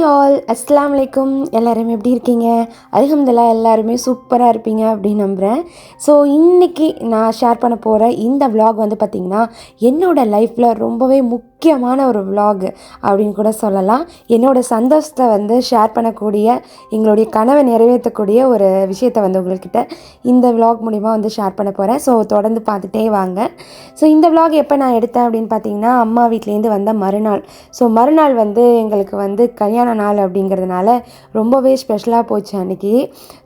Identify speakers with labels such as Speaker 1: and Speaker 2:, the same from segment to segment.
Speaker 1: Hi all அஸ்லாம் வலைக்கும் எல்லாரும் எப்படி இருக்கீங்க? அல்ஹம்துலில்லா எல்லாருமே சூப்பராக இருப்பீங்க அப்படின்னு நம்புகிறேன் ஸோ இன்றைக்கி நான் ஷேர் பண்ண போகிற இந்த விலாக் வந்து பார்த்திங்கன்னா என்னோட லைஃப்பில் ரொம்பவே முக்கியமான ஒரு vlog அப்படின்னு கூட சொல்லலாம். என்னோட சந்தோஷத்தை வந்து ஷேர் பண்ணக்கூடிய எங்களுடைய கனவை நிறைவேற்றக்கூடிய ஒரு விஷயத்தை வந்து உங்கள்கிட்ட இந்த விலாக் மூலிமா வந்து ஷேர் பண்ண போகிறேன் ஸோ தொடர்ந்து பார்த்துட்டே வாங்க. ஸோ இந்த விலாக் எப்போ நான் எடுத்தேன் அப்படின்னு பார்த்தீங்கன்னா அம்மா வீட்லேருந்து வந்த மறுநாள். ஸோ மறுநாள் வந்து எங்களுக்கு வந்து கல்யாணம் கல்யாண நாள் அப்படிங்கிறதுனால ரொம்பவே ஸ்பெஷலாக போச்சு அன்றைக்கி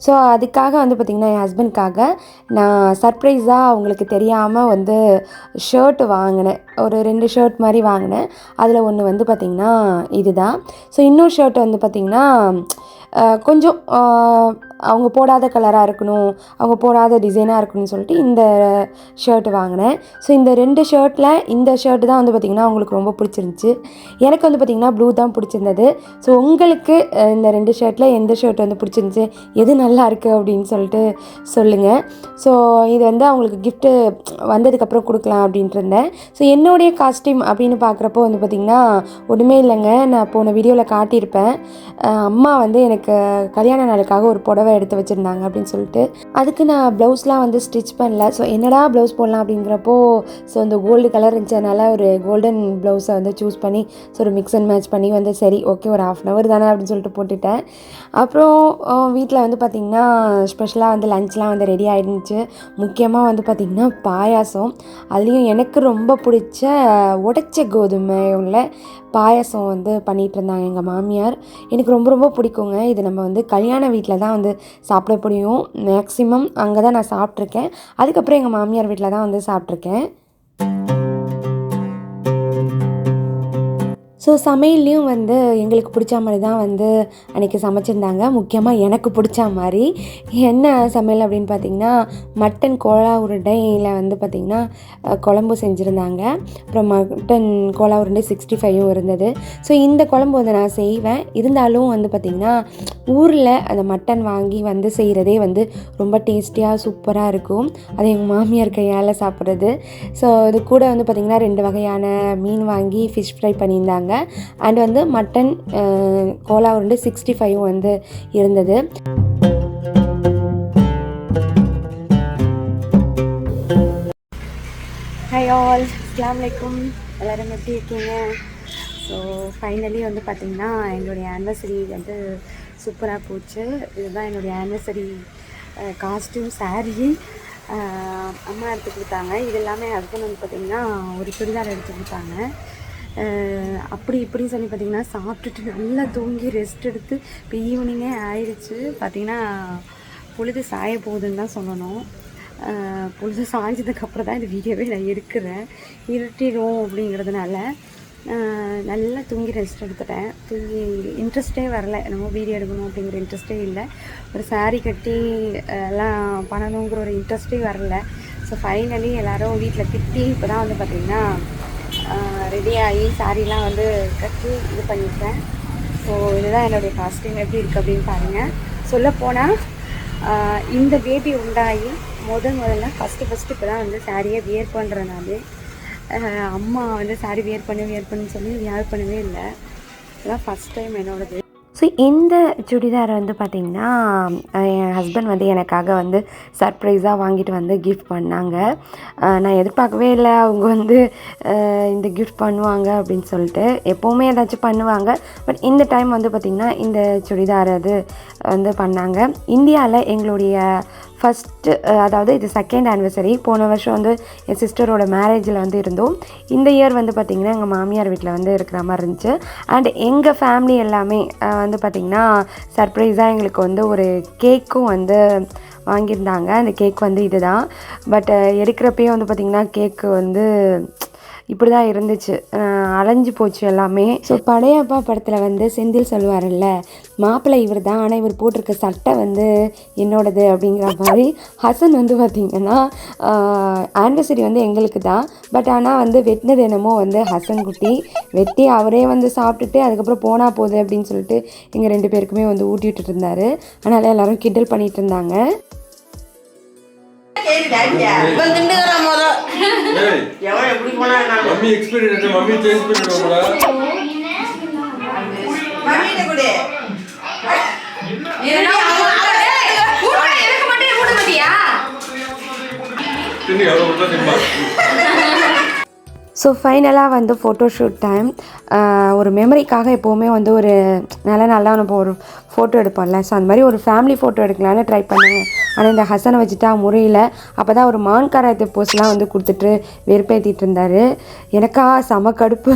Speaker 1: ஸோ அதுக்காக வந்து பார்த்திங்கன்னா என் ஹஸ்பண்ட்காக நான் சர்ப்ரைஸாக அவங்களுக்கு தெரியாமல் வந்து ஷர்ட் வாங்கினேன். ஒரு ரெண்டு ஷர்ட் மாதிரி வாங்கினேன். அதில் ஒன்று வந்து பார்த்திங்கன்னா இதுதான். ஸோ இன்னொரு ஷர்ட் வந்து பார்த்திங்கன்னா கொஞ்சம் அவங்க போடாத கலராக இருக்கணும் அவங்க போடாத டிசைனாக இருக்கணும்னு சொல்லிட்டு இந்த ஷர்ட் வாங்கினேன். ஸோ இந்த ரெண்டு ஷர்ட்டில் இந்த ஷர்ட் தான் வந்து பார்த்திங்கன்னா அவங்களுக்கு ரொம்ப பிடிச்சிருந்துச்சி. எனக்கு வந்து பார்த்திங்கன்னா ப்ளூ தான் பிடிச்சிருந்தது. ஸோ உங்களுக்கு இந்த ரெண்டு ஷர்ட்டில் எந்த ஷர்ட் வந்து பிடிச்சிருந்துச்சி? எது நல்லா இருக்குது அப்படின்னு சொல்லிட்டு சொல்லுங்கள் ஸோ இது வந்து அவங்களுக்கு கிஃப்ட்டு வந்ததுக்கப்புறம் கொடுக்கலாம் அப்படின்ட்டு இருந்தேன். ஸோ என்னுடைய காஸ்டியூம் அப்படின்னு பார்க்குறப்போ வந்து பார்த்திங்கன்னா ஒன்றுமே இல்லைங்க. நான் போன வீடியோவில் காட்டியிருப்பேன். அம்மா வந்து எனக்கு கல்யாண நாளுக்காக ஒரு புடவை எடுத்து வச்சுருந்தாங்க அப்படின்னு சொல்லிட்டு. அதுக்கு நான் ப்ளவுஸ்லாம் வந்து ஸ்டிச் பண்ணல. ஸோ என்னடா ப்ளவுஸ் போடலாம் அப்படிங்கிறப்போ ஸோ இந்த கோல்டு கலர் இருந்துச்சதுனால ஒரு கோல்டன் ப்ளவுஸை வந்து சூஸ் பண்ணி ஸோ ஒரு மிக்ஸ் அண்ட் மேட்ச் பண்ணி வந்து சரி ஓகே ஒரு ஹாஃப் அன் ஹவர் தானே அப்படின்னு சொல்லிட்டு போட்டுட்டேன். அப்புறம் வீட்டில் வந்து பார்த்திங்கன்னா ஸ்பெஷலாக வந்து லஞ்ச்லாம் வந்து ரெடி ஆகிடுச்சு முக்கியமாக வந்து பார்த்திங்கன்னா பாயாசம். அதுலேயும் எனக்கு ரொம்ப பிடிச்ச உடைச்ச கோதுமை உள்ள பாயாசம் வந்து பண்ணிகிட்டு இருந்தாங்க எங்கள் மாமியார். எனக்கு ரொம்ப ரொம்ப பிடிக்குங்க. இது நம்ம வந்து கல்யாண வீட்டில் தான் வந்து சாப்பிட முடியும். மேக்ஸிமம் அங்கே தான் நான் சாப்பிட்ருக்கேன் அதுக்கப்புறம் எங்கள் மாமியார் வீட்டில் தான் வந்து சாப்பிட்ருக்கேன் ஸோ சமையல்லையும் வந்து எங்களுக்கு பிடிச்ச மாதிரி தான் வந்து அன்றைக்கி சமைச்சிருந்தாங்க. முக்கியமாக எனக்கு பிடிச்ச மாதிரி. என்ன சமையல் அப்படின்னு பார்த்தீங்கன்னா மட்டன் கோலா உருண்டையில் வந்து பார்த்திங்கன்னா குழம்பு செஞ்சுருந்தாங்க. அப்புறம் மட்டன் கோலா உருண்டை சிக்ஸ்டி ஃபைவும் இருந்தது. ஸோ இந்த குழம்பு வந்து நான் செய்வேன். இருந்தாலும் வந்து பார்த்திங்கன்னா ஊரில் அந்த மட்டன் வாங்கி வந்து செய்கிறதே வந்து ரொம்ப டேஸ்டியாக சூப்பராக இருக்கும். அது எங்கள் மாமியார் கையால் சாப்பிட்றது. ஸோ இது கூட வந்து பார்த்திங்கன்னா ரெண்டு வகையான மீன் வாங்கி ஃபிஷ் ஃப்ரை பண்ணியிருந்தாங்க. அண்ட் வந்து மட்டன் கோலா உருண்டை சிக்ஸ்டி ஃபைவ் வந்து இருந்தது. ஹாய் ஆல் அஸ்லாம் வலைக்கும் எல்லோரும் எப்படி இருக்கீங்க? ஸோ ஃபைனலி வந்து பார்த்திங்கன்னா எங்களுடைய ஆனிவர்சரி வந்து சூப்பராக போச்சு. இதுதான் என்னுடைய ஆனிவர்சரி காஸ்டியூம் சாரீ அம்மா எடுத்து கொடுத்தாங்க. இது எல்லாமே ஹஸ்பண்ட் வந்து பார்த்திங்கன்னா ஒரு சுடிதார் எடுத்து கொடுத்தாங்க. அப்படி இப்படின்னு சொல்லி பார்த்திங்கன்னா சாப்பிட்டுட்டு நல்லா தூங்கி ரெஸ்ட் எடுத்து இப்போ ஈவினிங்கே ஆயிடுச்சு. பார்த்திங்கன்னா பொழுது சாய போகுதுன்னு தான் சொல்லணும். பொழுது சாய்ஞ்சதுக்கப்புறம் தான் இந்த வீடியோவே நான் இருக்கிறேன் இருட்டிடும் அப்படிங்கிறதுனால நல்லா தூங்கி ரெஸ்ட் எடுத்துட்டேன். தூங்கி இன்ட்ரெஸ்ட்டே வரல. நம்ம வீடியோ எடுக்கணும் அப்படிங்கிற இன்ட்ரெஸ்ட்டே இல்லை. ஒரு சாரீ கட்டி எல்லாம் பண்ணணுங்கிற ஒரு இன்ட்ரெஸ்ட்டே வரல. ஸோ ஃபைனலி எல்லோரும் வீட்டில் திட்டி இப்போ தான் வந்து பார்த்திங்கன்னா ரெடி ஆகி சாரீலாம் வந்து கட்டி இது பண்ணியிருக்கேன். ஸோ இதுதான் என்னுடைய காஸ்டியூம் எப்படி இருக்குது அப்படின்னு பாருங்கள் சொல்லப்போனால் இந்த பேபி உண்டாகி முதல் முதல்ல ஃபஸ்ட்டு ஃபஸ்ட்டு இப்போ தான் வந்து சாரியை வியர் பண்ணுறனாலே அம்மா வந்து சாரி வியர் பண்ணி வியர் பண்ணுன்னு சொல்லி வியர் பண்ணவே இல்லை. இதெல்லாம் ஃபஸ்ட் டைம் என்னோடது. ஸோ இந்த சுடிதார் வந்து பார்த்திங்கன்னா என் ஹஸ்பண்ட் வந்து எனக்காக வந்து சர்ப்ரைஸாக வாங்கிட்டு வந்து கிஃப்ட் பண்ணாங்க. நான் எதிர்பார்க்கவே இல்லை. அவங்க வந்து இந்த கிஃப்ட் பண்ணுவாங்க அப்படின்னு சொல்லிட்டு எப்போவுமே ஏதாச்சும் பண்ணுவாங்க. பட் இந்த டைம் வந்து பார்த்திங்கன்னா இந்த சுடிதார் அது வந்து பண்ணாங்க. இந்தியாவில் எங்களுடைய ஃபஸ்ட்டு அதாவது இது செகண்ட் ஆனிவர்சரி போன வருஷம் வந்து என் சிஸ்டரோட மேரேஜில் வந்து இருந்தோம். இந்த இயர் வந்து பார்த்திங்கன்னா எங்கள் மாமியார் வீட்டில் வந்து இருக்கிற மாதிரி இருந்துச்சு. அண்ட் எங்கள் ஃபேமிலி எல்லாமே வந்து பார்த்திங்கன்னா சர்ப்ரைஸாக எங்களுக்கு வந்து ஒரு கேக்கும் வந்து வாங்கியிருந்தாங்க. அந்த கேக் வந்து இதுதான். பட் எடுக்கிறப்பயே வந்து பார்த்திங்கன்னா கேக்கு வந்து இப்படி தான் இருந்துச்சு அலைஞ்சு போச்சு எல்லாமே. ஸோ படையப்பா படத்தில் வந்து செந்தில் சொல்லுவார்ல மாப்பிள்ளை இவர் தான் ஆனால் இவர் போட்டிருக்க சட்டை வந்து என்னோடது அப்படிங்கிற மாதிரி. ஹசன் வந்து பார்த்திங்கன்னா ஆனிவர்சரி வந்து எங்களுக்கு தான் பட் ஆனால் வந்து வெட்டினது என்னமோ வந்து ஹசன் குட்டி. வெட்டி அவரே வந்து சாப்பிட்டுட்டு அதுக்கப்புறம் போனால் போகுது அப்படின்னு சொல்லிட்டு எங்கள் ரெண்டு பேருக்குமே வந்து ஊட்டி விட்டுட்டு அதனால் எல்லாரும் கிண்டல் பண்ணிகிட்டு இருந்தாங்க.
Speaker 2: இவன் திண்டுக்கிறான் முத.
Speaker 3: ஏய்,
Speaker 2: எவன் எப்படி போனா நான்
Speaker 3: மம்மி எக்ஸ்பீரியன்ஸ் மம்மி சேஞ்ச் பண்ணிடுவாங்களா
Speaker 2: மம்மிட்ட கொடு.
Speaker 3: எனக்கு மட்டும் கூட்ட மாட்டியா
Speaker 4: தின்னு எவ்வளோ கொடுத்தா திம்பா
Speaker 1: ஸோ ஃபைனலாக வந்து ஃபோட்டோஷூட் டைம் ஒரு மெமரிக்காக எப்போவுமே வந்து ஒரு நல்ல நல்லா நம்ம ஒரு ஃபோட்டோ எடுப்போம்ல. ஸோ அந்த மாதிரி ஒரு ஃபேமிலி ஃபோட்டோ எடுக்கலான்னு ட்ரை பண்ணுங்க ஆனால் இந்த ஹசனை வச்சுட்டா முறையில் அப்போ தான் ஒரு மான்காராயத்தை போஸ்ட்லாம் வந்து கொடுத்துட்டு வெறுப்பேற்றிட்டு இருந்தார். எனக்கா செம கடுப்பு.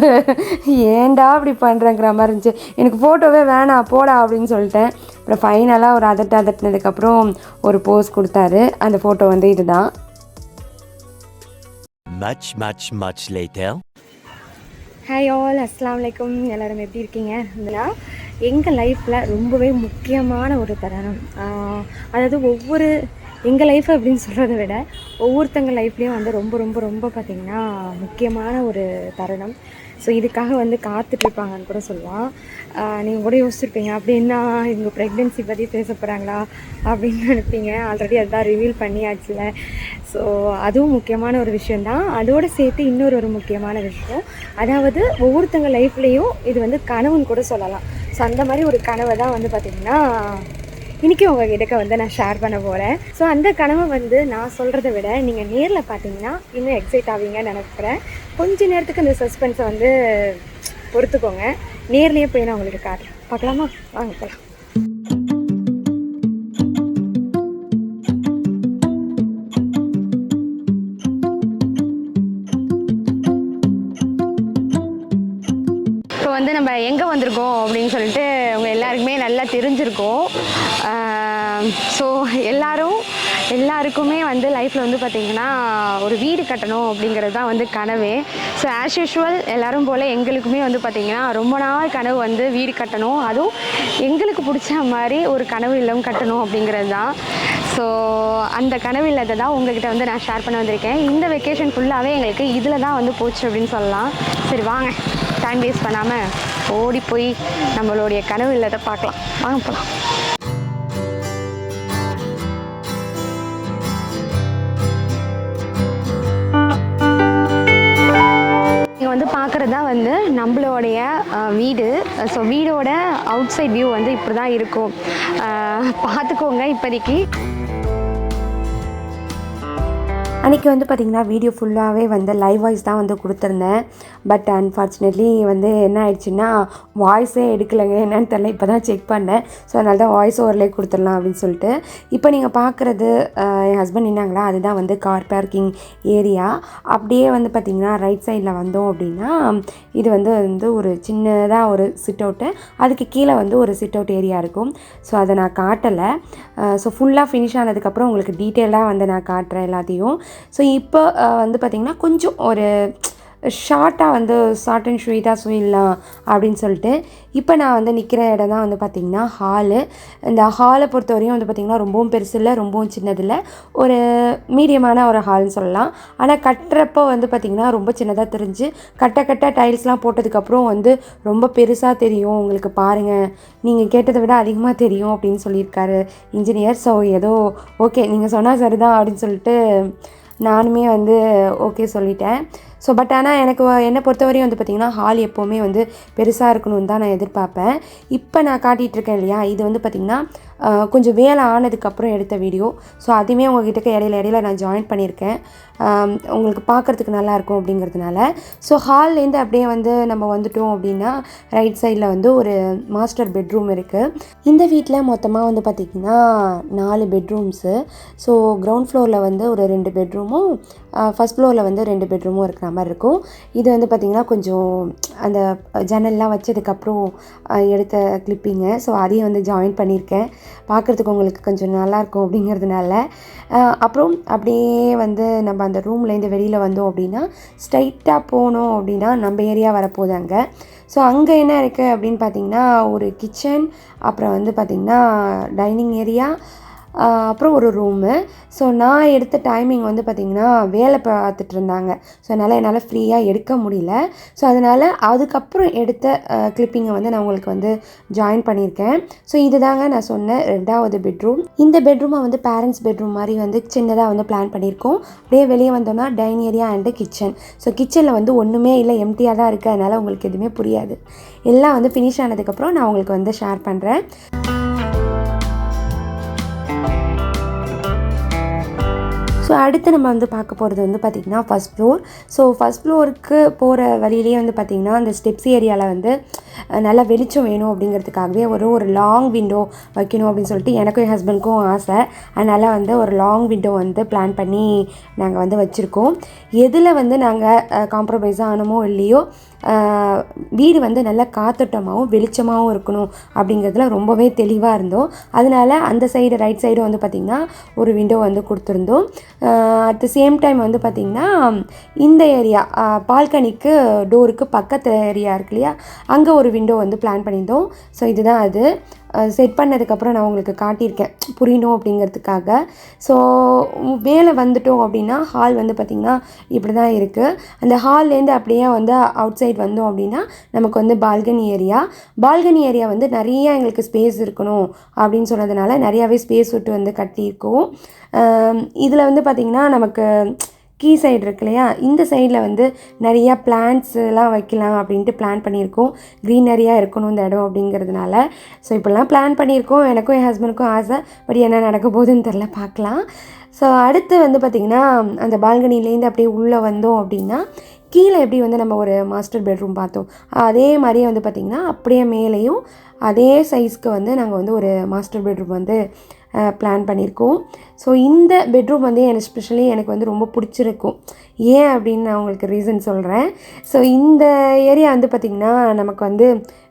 Speaker 1: ஏன்டா அப்படி பண்ணுறேங்கிற மாதிரி இருந்துச்சு. எனக்கு ஃபோட்டோவே வேணாம் போடா அப்படின்னு சொல்லிட்டேன். அப்புறம் ஃபைனலாக ஒரு அதட்டு அதட்டினதுக்கப்புறம் ஒரு போஸ் கொடுத்தாரு. அந்த ஃபோட்டோ வந்து இதுதான்.
Speaker 5: Much, much, much later.
Speaker 1: Hi all அஸ்லாம் வலைக்கும் எல்லாரும் எப்படி இருக்கீங்க? இதுனா எங்கள் லைஃப்பில் ரொம்பவே முக்கியமான ஒரு தருணம். அதாவது ஒவ்வொரு எங்கள் லைஃப் அப்படின்னு சொல்கிறத விட ஒவ்வொருத்தங்க லைஃப்லேயும் வந்து ரொம்ப ரொம்ப ரொம்ப பார்த்திங்கன்னா முக்கியமான ஒரு தருணம். ஸோ இதுக்காக வந்து காத்துட்ருப்பாங்கன்னு கூட சொல்லலாம். நீங்கள் கூட யோசிச்சிருப்பீங்க அப்படின்னா இவங்க ப்ரெக்னென்சி பற்றி பேச போகிறாங்களா அப்படின்னு நினைப்பீங்க. ஆல்ரெடி அதுதான் ரிவீல் பண்ணியாச்சுல. ஸோ அதுவும் முக்கியமான ஒரு விஷயந்தான் அதோடு சேர்த்து இன்னொரு ஒரு முக்கியமான விஷயம். அதாவது ஒவ்வொருத்தங்க லைஃப்லேயும் இது வந்து கனவுன்னு கூட சொல்லலாம். ஸோ அந்த மாதிரி ஒரு கனவை தான் வந்து பார்த்திங்கன்னா இன்றைக்கி உங்ககிட்ட வந்து நான் ஷேர் பண்ண போகிறேன் ஸோ அந்த கனவை வந்து நான் சொல்கிறத விட நீங்கள் நேரில் பார்த்தீங்கன்னா இன்னும் எக்ஸைட் ஆவீங்கன்னு நினைக்கிறேன். கொஞ்ச நேரத்துக்கு இந்த சஸ்பென்ஸை வந்து பொறுத்துக்கோங்க. நேர்லேயே போய் நான் உங்களுக்கு காட்டுறேன். பார்க்கலாமா? வாங்க போகலாம் இப்போ வந்து நம்ம எங்கே வந்திருக்கோம் அப்படின்னு சொல்லிட்டு உங்கள் எல்லாருக்குமே நல்லா தெரிஞ்சிருக்கும். ஸோ எல்லாரும் எல்லாருக்குமே வந்து லைஃப்பில் வந்து பார்த்திங்கன்னா ஒரு வீடு கட்டணும் அப்படிங்கிறது தான் வந்து கனவே. ஸோ ஆஸ் யூஷுவல் எல்லோரும் போல் எங்களுக்குமே வந்து பார்த்திங்கன்னா ரொம்ப நாள் கனவு வந்து வீடு கட்டணும். அதுவும் எங்களுக்கு பிடிச்ச மாதிரி ஒரு கனவு இல்லம் கட்டணும் அப்படிங்கிறது தான். ஸோ அந்த கனவு இல்லத்தை தான் உங்ககிட்ட வந்து நான் ஷேர் பண்ண வந்திருக்கேன். இந்த வெக்கேஷன் ஃபுல்லாகவே எங்களுக்கு இதில் தான் வந்து போச்சு அப்படின்னு சொல்லலாம். சரி வாங்க. டைம் வேஸ்ட் பண்ணாமல் ஓடி போய் நம்மளுடைய கனவு இல்லாத பார்க்கலாம். வாங்க போகலாம் தான் வந்து நம்மளோடைய வீடு. ஸோ வீடோட அவுட் சைட் வியூ வந்து இப்படி தான் இருக்கும் பார்த்துக்கோங்க இப்போதைக்கு. அன்றைக்கி வந்து பார்த்திங்கன்னா வீடியோ ஃபுல்லாகவே வந்து லைவ் வாய்ஸ் தான் வந்து கொடுத்துருந்தேன். பட் அன்ஃபார்ச்சுனேட்லி வந்து என்ன ஆயிடுச்சுன்னா வாய்ஸே எடுக்கலைங்க. என்னன்னு தெரில இப்போ தான் செக் பண்ணேன். ஸோ அதனால தான் வாய்ஸ் ஓவர்லேயே கொடுத்துடலாம் அப்படின்னு சொல்லிட்டு. இப்போ நீங்கள் பார்க்குறது என் ஹஸ்பண்ட் என்னாங்களா அதுதான் வந்து கார் பார்க்கிங் ஏரியா அப்படியே வந்து பார்த்திங்கன்னா ரைட் சைடில் வந்தோம் அப்படின்னா இது வந்து வந்து ஒரு சின்னதாக ஒரு சிட் அவுட்டு அதுக்கு கீழே வந்து ஒரு சிட் அவுட் ஏரியா இருக்கும். ஸோ அதை நான் காட்டலை. ஸோ ஃபுல்லாக ஃபினிஷ் ஆனதுக்கப்புறம் உங்களுக்கு டீட்டெயிலாக வந்து நான் காட்டுறேன் எல்லாத்தையும். ஸோ இப்போ வந்து பார்த்திங்கன்னா கொஞ்சம் ஒரு ஷார்ட்டாக வந்து ஷார்ட் அண்ட் ஸ்வீட்டாக சொல்லிடலாம் அப்படின்னு சொல்லிட்டு இப்போ நான் வந்து நிற்கிற இடம் தான் வந்து பார்த்திங்கன்னா ஹாலு இந்த ஹாலை பொறுத்தவரையும் வந்து பார்த்திங்கன்னா ரொம்பவும் பெருசு இல்லை ரொம்பவும் சின்னதில்லை ஒரு மீடியமான ஒரு ஹால்னு சொல்லலாம். ஆனால் கட்டுறப்போ வந்து பார்த்திங்கன்னா ரொம்ப சின்னதாக தெரிஞ்சு கட்ட கட்ட டைல்ஸ்லாம் போட்டதுக்கப்புறம் வந்து ரொம்ப பெருசாக தெரியும். உங்களுக்கு பாருங்கள் நீங்கள் கேட்டதை விட அதிகமாக தெரியும் அப்படின்னு சொல்லியிருக்காரு இன்ஜினியர். ஸோ ஏதோ ஓகே நீங்கள் சொன்னால் சரிதான் அப்படின்னு சொல்லிட்டு நானுமே வந்து ஓகே சொல்லிட்டேன். ஸோ பட் ஆனால் எனக்கு என்னை பொறுத்தவரையும் வந்து பார்த்திங்கன்னா ஹால் எப்போவுமே வந்து பெருசாக இருக்கணும்னு தான் நான் எதிர்பார்ப்பேன். இப்போ நான் காட்டிகிட்டு இருக்கேன் இல்லையா இது வந்து பார்த்திங்கன்னா கொஞ்சம் வேலை ஆனதுக்கப்புறம் எடுத்த வீடியோ ஸோ அதுவுமே உங்ககிட்ட இடையில இடையில நான் ஜாயின் பண்ணியிருக்கேன். உங்களுக்கு பார்க்குறதுக்கு நல்லாயிருக்கும் அப்படிங்கிறதுனால. ஸோ ஹால்லேருந்து அப்படியே வந்து நம்ம வந்துட்டோம் அப்படின்னா ரைட் சைடில் வந்து ஒரு மாஸ்டர் பெட்ரூம் இருக்குது இந்த வீட்டில் மொத்தமாக வந்து பார்த்திங்கன்னா நாலு பெட்ரூம்ஸு ஸோ கிரவுண்ட் ஃப்ளோரில் வந்து ஒரு ரெண்டு பெட்ரூமும் ஃபஸ்ட் ஃப்ளோரில் வந்து ரெண்டு பெட்ரூமும் இருக்கிற மாதிரி இருக்கும். இது வந்து பார்த்திங்கன்னா கொஞ்சம் அந்த ஜன்னல்லாம் வச்சதுக்கப்புறம் எடுத்த கிளிப்பிங்கு ஸோ அதையும் வந்து ஜாயின் பண்ணியிருக்கேன். பார்க்குறதுக்கு உங்களுக்கு கொஞ்சம் நல்லாயிருக்கும் அப்படிங்கிறதுனால அப்புறம் அப்படியே வந்து நம்ம அந்த ரூம்லேருந்து வெளியில் வந்தோம் அப்படின்னா ஸ்ட்ரைட்டாக போனோம் அப்படின்னா நம்ம ஏரியா வரப்போகுது அங்கே. ஸோ அங்கே என்ன இருக்குது அப்படின்னு பார்த்தீங்கன்னா ஒரு கிச்சன் அப்புறம் வந்து பார்த்திங்கன்னா டைனிங் ஏரியா அப்புறம் ஒரு ரூமு ஸோ நான் எடுத்த டைமிங் வந்து பார்த்திங்கன்னா வேலை பார்த்துட்டு இருந்தாங்க ஸோ அதனால் என்னால் ஃப்ரீயாக எடுக்க முடியல. ஸோ அதனால் அதுக்கப்புறம் எடுத்த கிளிப்பிங்கை வந்து நான் உங்களுக்கு வந்து ஜாயின் பண்ணியிருக்கேன். ஸோ இதுதாங்க நான் சொன்ன ரெண்டாவது பெட்ரூம் இந்த பெட்ரூமை வந்து பேரண்ட்ஸ் பெட்ரூம் மாதிரி வந்து சின்னதாக வந்து பிளான் பண்ணியிருக்கோம். அப்படியே வெளியே வந்தோம்னா dining area and kitchen so கிச்சனில் வந்து ஒன்றுமே இல்லை எம்டியாக தான் இருக்குது அதனால் உங்களுக்கு எதுவுமே புரியாது. எல்லாம் வந்து ஃபினிஷ் ஆனதுக்கப்புறம் நான் உங்களுக்கு வந்து ஷேர் பண்ணுறேன் ஸோ அடுத்து நம்ம வந்து பார்க்க போகிறது வந்து பார்த்திங்கன்னா ஃபஸ்ட் ஃப்ளோர் ஸோ ஃபஸ்ட் ஃப்ளோருக்கு போகிற வழியிலேயே வந்து பார்த்திங்கன்னா அந்த ஸ்டெப்ஸ் ஏரியாவில் வந்து நல்லா வெளிச்சம் வேணும் அப்படிங்கிறதுக்காகவே ஒரு ஒரு லாங் விண்டோ வைக்கணும் அப்படின்னு சொல்லிட்டு எனக்கும் என் ஹஸ்பண்ட்க்கும் ஆசை. அதனால் வந்து ஒரு லாங் விண்டோ வந்து பிளான் பண்ணி நாங்கள் வந்து வச்சுருக்கோம். எதில் வந்து நாங்கள் காம்ப்ரமைஸ் ஆனமோ இல்லையோ வீடு வந்து நல்ல காத்தோட்டமாகவும் வெளிச்சமாகவும் இருக்கணும் அப்படிங்கிறதுல ரொம்பவே தெளிவாக இருந்தோம். அதனால அந்த சைடு ரைட் சைடு வந்து பார்த்திங்கன்னா ஒரு விண்டோ வந்து கொடுத்துருந்தோம். அட் த சேம் டைம் வந்து பார்த்திங்கன்னா இந்த ஏரியா பால்கனிக்கு டோருக்கு பக்கத்து ஏரியா இருக்கு இல்லையா? அங்கே ஒரு விண்டோ வந்து பிளான் பண்ணியிருந்தோம். ஸோ இதுதான் அது. செட் பண்ணதுக்கப்புறம் நான் உங்களுக்கு காட்டியிருக்கேன். புரியணும் அப்படிங்கிறதுக்காக. ஸோ மேலே வந்துட்டோம் அப்படின்னா ஹால் வந்து பார்த்திங்கன்னா இப்படி தான் இருக்குது அந்த ஹால்லேருந்து அப்படியே வந்து அவுட் சைட் வந்தோம் அப்படின்னா நமக்கு வந்து பால்கனி ஏரியா பால்கனி ஏரியா வந்து நிறைய எங்களுக்கு ஸ்பேஸ் இருக்கணும் அப்படின்னு சொன்னதுனால நிறையாவே ஸ்பேஸ் விட்டு வந்து கட்டியிருக்கோம். இதில் வந்து பார்த்திங்கன்னா நமக்கு கீ சைடு இருக்கு இல்லையா? இந்த சைடில் வந்து நிறையா பிளான்ட்ஸ்லாம் எல்லாம் வைக்கலாம் அப்படின்ட்டு பிளான் பண்ணியிருக்கோம். க்ரீனரியாக இருக்கணும் இந்த இடம் அப்படிங்கிறதுனால. ஸோ இப்படிலாம் பிளான் பண்ணியிருக்கோம். எனக்கும் என் ஹஸ்பண்டுக்கும் ஆசை. பட் என்ன நடக்க போகுதுன்னு தெரில பார்க்கலாம். ஸோ அடுத்து வந்து பார்த்திங்கன்னா அந்த பால்கனிலேருந்து அப்படியே உள்ளே வந்தோம் அப்படின்னா கீழே எப்படி வந்து நம்ம ஒரு மாஸ்டர் பெட்ரூம் பார்த்தோம். அதே மாதிரியே வந்து பார்த்திங்கன்னா அப்படியே மேலேயும் அதே சைஸ்க்கு வந்து நாங்கள் வந்து ஒரு மாஸ்டர் பெட்ரூம் வந்து பிளான் பண்ணியிருக்கோம். ஸோ இந்த பெட்ரூம் வந்து எனக்கு ஸ்பெஷலி எனக்கு வந்து ரொம்ப பிடிச்சிருக்கும். ஏன் அப்படின்னு நான் உங்களுக்கு ரீசன் சொல்கிறேன் ஸோ இந்த ஏரியா வந்து பார்த்திங்கன்னா நமக்கு வந்து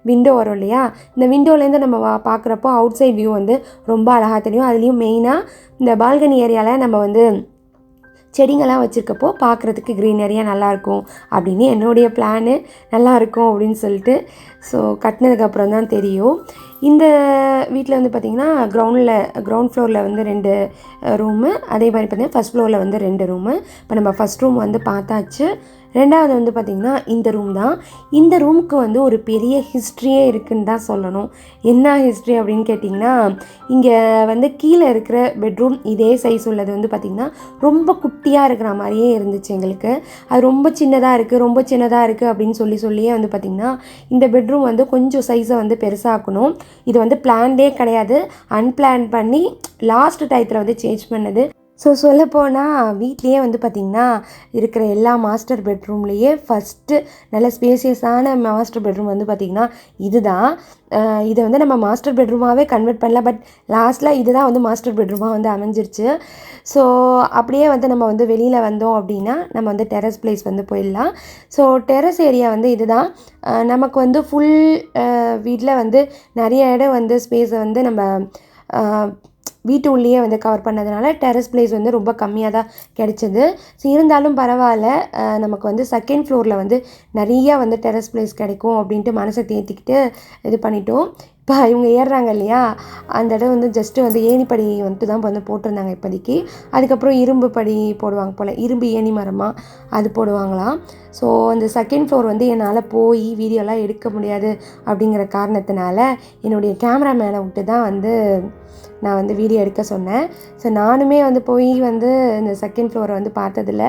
Speaker 1: விண்டோ வரும் இல்லையா? இந்த விண்டோலேருந்து நம்ம வா பார்க்குறப்போ அவுட் சைட் வியூ வந்து ரொம்ப அழகாக தெரியும். அதுலேயும் மெயினாக இந்த பால்கனி ஏரியாவில் நம்ம வந்து செடிங்கள்லாம் வச்சுருக்கப்போ பார்க்குறதுக்கு க்ரீனரியாக நல்லாயிருக்கும். அப்படின்னு என்னுடைய பிளானு நல்லாயிருக்கும் அப்படின்னு சொல்லிட்டு ஸோ கட்டினதுக்கப்புறம் தான் தெரியும். இந்த வீட்டில் வந்து பார்த்திங்கன்னா கிரவுண்டில் க்ரௌண்ட் ஃப்ளோரில் வந்து ரெண்டு ரூமு அதே மாதிரி பார்த்திங்கன்னா ஃபஸ்ட் ஃப்ளோரில் வந்து ரெண்டு ரூமு இப்போ நம்ம ஃபஸ்ட் ரூம் வந்து பார்த்தாச்சு. ரெண்டாவது வந்து பார்த்திங்கன்னா இந்த ரூம் தான். இந்த ரூமுக்கு வந்து ஒரு பெரிய ஹிஸ்ட்ரியே இருக்குன்னு தான் சொல்லணும். என்ன ஹிஸ்ட்ரி அப்படின்னு கேட்டிங்கன்னா இங்கே வந்து கீழே இருக்கிற பெட்ரூம் இதே சைஸ் உள்ளது வந்து பார்த்திங்கன்னா ரொம்ப குட்டியாக இருக்கிற மாதிரியே இருந்துச்சு எங்களுக்கு. அது ரொம்ப சின்னதாக இருக்குது ரொம்ப சின்னதாக இருக்குது அப்படின்னு சொல்லி சொல்லியே வந்து பார்த்திங்கன்னா இந்த பெட்ரூம் வந்து கொஞ்சம் சைஸை வந்து பெருசாக்கணும். இது வந்து பிளான்டே கிடையாது. அன்பிளான் பண்ணி லாஸ்ட் டயத்தில் வந்து சேஞ்ச் பண்ணது. ஸோ சொல்லப்போனால் வீட்லேயே வந்து பார்த்திங்கன்னா இருக்கிற எல்லா மாஸ்டர் பெட்ரூம்லேயே ஃபஸ்ட்டு நல்ல ஸ்பேசியஸான மாஸ்டர் பெட்ரூம் வந்து பார்த்திங்கன்னா இதுதான். அஹ் இதை வந்து நம்ம மாஸ்டர் பெட்ரூமாகவே கன்வெர்ட் பண்ணலாம். பட் லாஸ்ட்டில் இதுதான் வந்து மாஸ்டர் பெட்ரூமாக வந்து அமைஞ்சிருச்சு. ஸோ அப்படியே வந்து நம்ம வந்து வெளியில் வந்தோம் அப்படின்னா நம்ம வந்து டெரஸ் பிளேஸ் வந்து போயிடலாம். ஸோ டெரஸ் ஏரியா வந்து இதுதான். நமக்கு வந்து ஃபுல் வீட்டில் வந்து நிறைய இடம் வந்து ஸ்பேஸை வந்து நம்ம வீட்டு உள்ளேயே வந்து கவர் பண்ணதுனால டெரஸ் பிளேஸ் வந்து ரொம்ப கம்மியாக தான் கிடச்சிது. ஸோ இருந்தாலும் பரவாயில்ல. நமக்கு வந்து செகண்ட் ஃப்ளோரில் வந்து நிறையா வந்து டெரஸ் பிளேஸ் கிடைக்கும் அப்படின்ட்டு மனசை தேத்திக்கிட்டு இது பண்ணிட்டோம். இப்போ இவங்க ஏறுறாங்க இல்லையா? அந்த இடம் வந்து ஜஸ்ட்டு வந்து ஏணிப்படி வந்துட்டு தான் வந்து போட்டிருந்தாங்க இப்போதைக்கு. அதுக்கப்புறம் இரும்பு படி போடுவாங்க போல். இரும்பு ஏணி மரமாக அது போடுவாங்களாம். ஸோ அந்த செகண்ட் ஃப்ளோர் வந்து என்னால் போய் வீடியோலாம் எடுக்க முடியாது அப்படிங்கிற காரணத்தினால என்னுடைய கேமரா மேலே விட்டு தான் வந்து நான் வந்து வீடியோ எடுக்க சொன்னேன். ஸோ நானுமே வந்து போய் வந்து இந்த செகண்ட் ஃப்ளோரை வந்து பார்த்ததில்ல.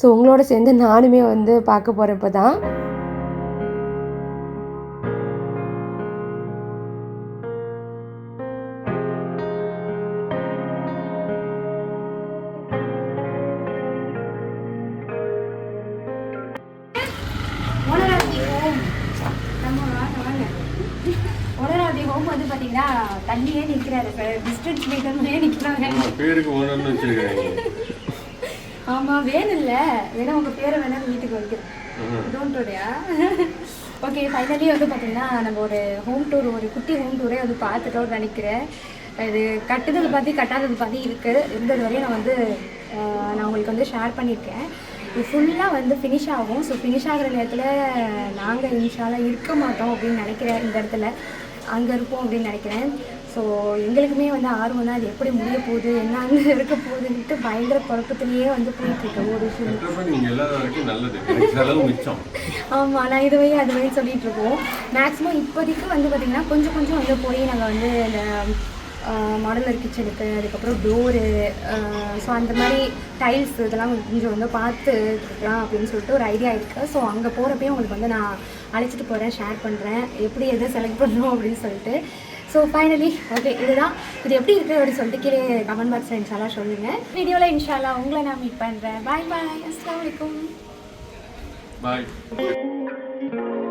Speaker 1: ஸோ உங்களோட சேர்ந்து நானுமே வந்து பார்க்க போகிறப்ப தான்
Speaker 3: தள்ளியே நிற்கிறாரு டிஸ்டன்ஸ் மீட்டர்லேயே நிற்கிறாங்க
Speaker 4: பேருக்கு ஓனர்னு வச்சிருக்காங்க.
Speaker 3: ஆமாம் வேணும்ல வேணா உங்கள் பேரை வேணா வீட்டுக்கு வைக்கிறேன் டோன்ட் வரியா ஓகே ஃபைனலி வந்து பார்த்தீங்கன்னா நம்ம ஒரு ஹோம் டூர் ஒரு குட்டி ஹோம் டூரே வந்து பார்த்துட்டோம்னு நினைக்கிறேன். இது கட்டுதல் பற்றி கட்டாதது பற்றி இருக்குது இருந்தது வரையும் நான் வந்து நான் உங்களுக்கு வந்து ஷேர் பண்ணியிருக்கேன். இது ஃபுல்லாக வந்து ஃபினிஷ் ஆகும். ஸோ ஃபினிஷ் ஆகிற நேரத்தில் நாங்கள் இன்ஷாலாக இருக்க மாட்டோம் அப்படின்னு நினைக்கிறேன் இந்த இடத்துல. அங்கே இருப்போம் அப்படின்னு நினைக்கிறேன். ஸோ எங்களுக்குமே வந்து ஆர்வம் தான் அது எப்படி முடிய போகுது என்னன்னு இருக்க போகுதுன்ட்டு பயங்கர குழப்பத்திலேயே வந்து போயிட்டுருக்கு ஒரு விஷயம். ஆமாம் நான் இதுவே அதுவே சொல்லிட்டு இருக்கோம் மேக்ஸிமம் இப்போதைக்கு வந்து பார்த்திங்கன்னா கொஞ்சம் கொஞ்சம் வந்து போய் நாங்கள் வந்து இந்த மாடலர் கிச்சனுக்கு அதுக்கப்புறம் டோரு ஸோ அந்த மாதிரி டைல்ஸ் இதெல்லாம் கொஞ்சம் வந்து பார்த்து இருக்கலாம் அப்படின்னு சொல்லிட்டு ஒரு ஐடியா இருக்குது ஸோ அங்கே போகிறப்பயே உங்களுக்கு வந்து நான் அழைச்சிட்டு போகிறேன் ஷேர் பண்ணுறேன் எப்படி எதை செலக்ட் பண்ணணும் அப்படின்னு சொல்லிட்டு. ஸோ ஃபைனலி ஓகே இதுதான். இது எப்படி இருக்குது அப்படின்னு சொல்லிட்டு கீழே கமெண்ட் பாக்ஸில் இன்ஷாலா சொல்லுங்கள் வீடியோவில் இன்ஷாலா உங்களை நான் மீட் பண்ணுறேன் பாய் பாய் அஸ்லாம் வலைக்கும்
Speaker 4: பாய்